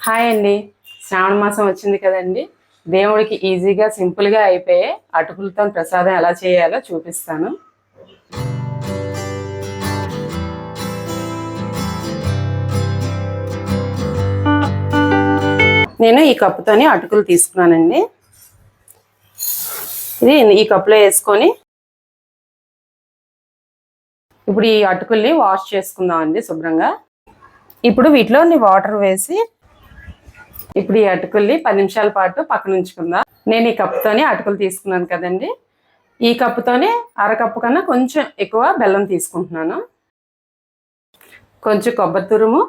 Hi అండి. శ్రావణ మాసం వచ్చింది కదండి. దేవుడికి ఈజీగా సింపుల్గా అయిపోయే అటుకులతో ప్రసాదం ఎలా చేయాలో చూపిస్తాను. నేను ఈ కప్పుతోని అటుకులు తీసుకున్నానండి. ఇది ఈ కప్పులో వేసుకొని ఇప్పుడు ఈ అటుకుల్ని వాష్ చేసుకుందామండి శుభ్రంగా. ఇప్పుడు వీటిలో వాటర్ వేసి ఇప్పుడు ఈ అటుకుల్ని పది నిమిషాల పాటు పక్కన ఉంచుకుందాం. నేను ఈ కప్పుతోనే అటుకులు తీసుకున్నాను కదండి. ఈ కప్పుతోనే అరకప్పు కన్నా కొంచెం ఎక్కువ బెల్లం తీసుకుంటున్నాను. కొంచెం కొబ్బరి తురుము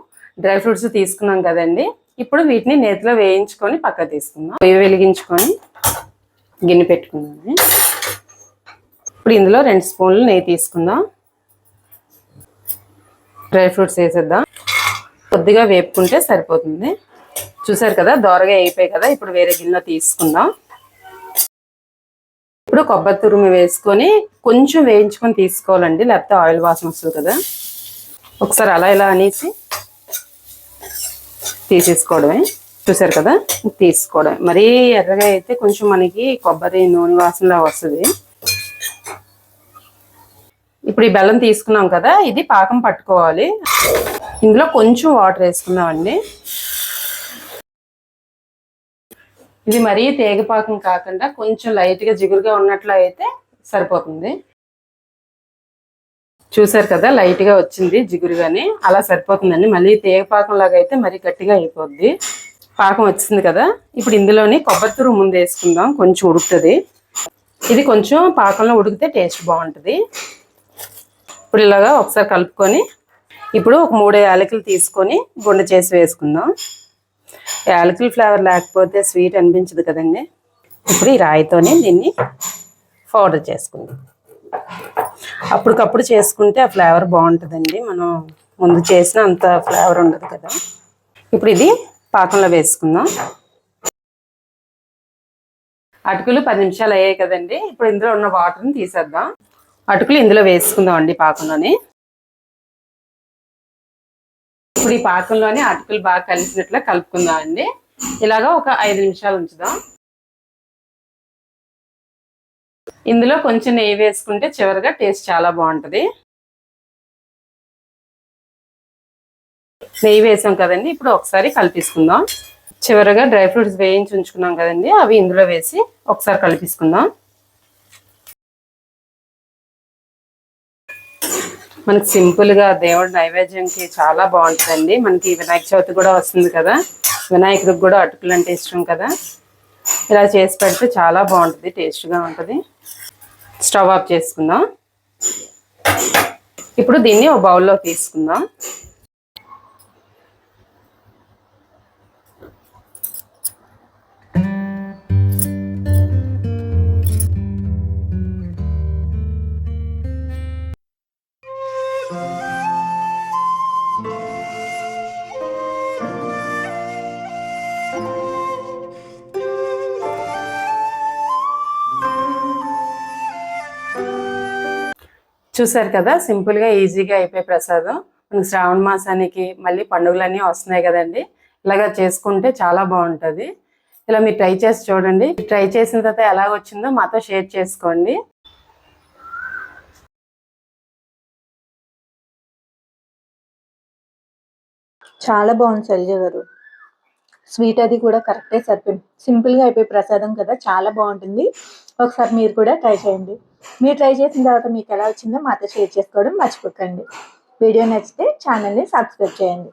డ్రై ఫ్రూట్స్ తీసుకున్నాం కదండి. ఇప్పుడు వీటిని నేతిలో వేయించుకొని పక్క తీసుకుందాం. పొయ్యి వెలిగించుకొని గిన్నె పెట్టుకుందాం ఇప్పుడు ఇందులో రెండు స్పూన్లు నెయ్యి తీసుకుందాం. డ్రై ఫ్రూట్స్ వేసేద్దాం. కొద్దిగా వేపుకుంటే సరిపోతుంది. చూసారు కదా దోరగా అయిపోయాయి కదా ఇప్పుడు వేరే గిన్నె తీసుకుందాం. ఇప్పుడు కొబ్బరి తురుము వేసుకొని కొంచెం వేయించుకొని తీసుకోవాలండి లేకపోతే ఆయిల్ వాసన వస్తుంది కదా. ఒకసారి అలా ఇలా అనేసి తీసేసుకోవడమే. చూసారు కదా తీసుకోవడం మరీ ఎర్రగా అయితే కొంచెం మనకి కొబ్బరి నూనె వాసనలా వస్తుంది. ఇప్పుడు ఈ బెల్లం తీసుకున్నాం కదా ఇది పాకం పట్టుకోవాలి. ఇందులో కొంచెం వాటర్ వేసుకున్నామండి ఇది మరీ తేగపాకం కాకుండా కొంచెం లైట్గా జిగురుగా ఉన్నట్లు అయితే సరిపోతుంది. చూసారు కదా లైట్గా వచ్చింది జిగురుగాని అలా సరిపోతుందండి. మళ్ళీ తేగపాకం లాగా అయితే మరీ గట్టిగా అయిపోద్ది. పాకం వచ్చింది కదా ఇప్పుడు ఇందులోని కొబ్బరి తురుము ముందు వేసుకుందాం కొంచెం ఉడుకుతుంది. ఇది కొంచెం పాకంలో ఉడికితే టేస్ట్ బాగుంటుంది. ఇప్పుడు ఇలాగా ఒకసారి కలుపుకొని ఇప్పుడు ఒక మూడు యాలకులు తీసుకొని గుండె చేసి వేసుకుందాం. యాలకుల ఫ్లేవర్ లేకపోతే స్వీట్ అనిపించదు కదండి. ఇప్పుడు ఈ రాయితోనే దీన్ని పౌడర్ చేసుకుందాం. అప్పటికప్పుడు చేసుకుంటే ఆ ఫ్లేవర్ బాగుంటుందండి. మనం ముందు చేసిన అంత ఫ్లేవర్ ఉండదు కదా. ఇప్పుడు ఇది పాకంలో వేసుకుందాం. అటుకులు పది నిమిషాలు అయ్యాయి కదండి. ఇప్పుడు ఇందులో ఉన్న వాటర్ని తీసేద్దాం. అటుకులు ఇందులో వేసుకుందాం అండి పాకంలోని. ఇప్పుడు ఈ పాకంలోనే అటుకులు బాగా కలిసినట్లు కలుపుకుందాం అండి ఇలాగా ఒక ఐదు నిమిషాలు ఉంచుదాం. ఇందులో కొంచెం నెయ్యి వేసుకుంటే చివరిగా టేస్ట్ చాలా బాగుంటుంది. నెయ్యి వేసాం కదండి ఇప్పుడు ఒకసారి కలిపిసుకుందాం. చివరిగా డ్రై ఫ్రూట్స్ వేయించి ఉంచుకున్నాం కదండి అవి ఇందులో వేసి ఒకసారి కలిపిసుకుందాం. మనకి సింపుల్గా దేవుడి నైవేద్యంకి చాలా బాగుంటుందండి. మనకి వినాయక చవితి కూడా వస్తుంది కదా. వినాయకుడికి కూడా అటుకులు అంటే ఇష్టం కదా. ఇలా చేసి పెడితే చాలా బాగుంటుంది టేస్ట్గా ఉంటుంది. స్టవ్ ఆఫ్ చేసుకుందాం. ఇప్పుడు దీన్ని ఒక బౌల్లో తీసుకుందాం. చూసారు కదా సింపుల్గా ఈజీగా అయిపోయే ప్రసాదం. మనకి శ్రావణ మాసానికి మళ్ళీ పండుగలన్నీ వస్తున్నాయి కదండి. ఇలాగా చేసుకుంటే చాలా బాగుంటుంది. ఇలా మీరు ట్రై చేసి చూడండి. ట్రై చేసిన తర్వాత ఎలా వచ్చిందో మాతో షేర్ చేసుకోండి. చాలా బాగుంది శైలజ గారు. స్వీట్ అది కూడా కరెక్టే సరిపోయింది. సింపుల్గా అయిపోయి ప్రసాదం కదా చాలా బాగుంటుంది. ఒకసారి మీరు కూడా ట్రై చేయండి. మీరు ట్రై చేసిన తర్వాత మీకు ఎలా వచ్చిందో మాతో షేర్ చేసుకోవడం మర్చిపోకండి. వీడియో నచ్చితే ఛానల్ని సబ్స్క్రైబ్ చేయండి.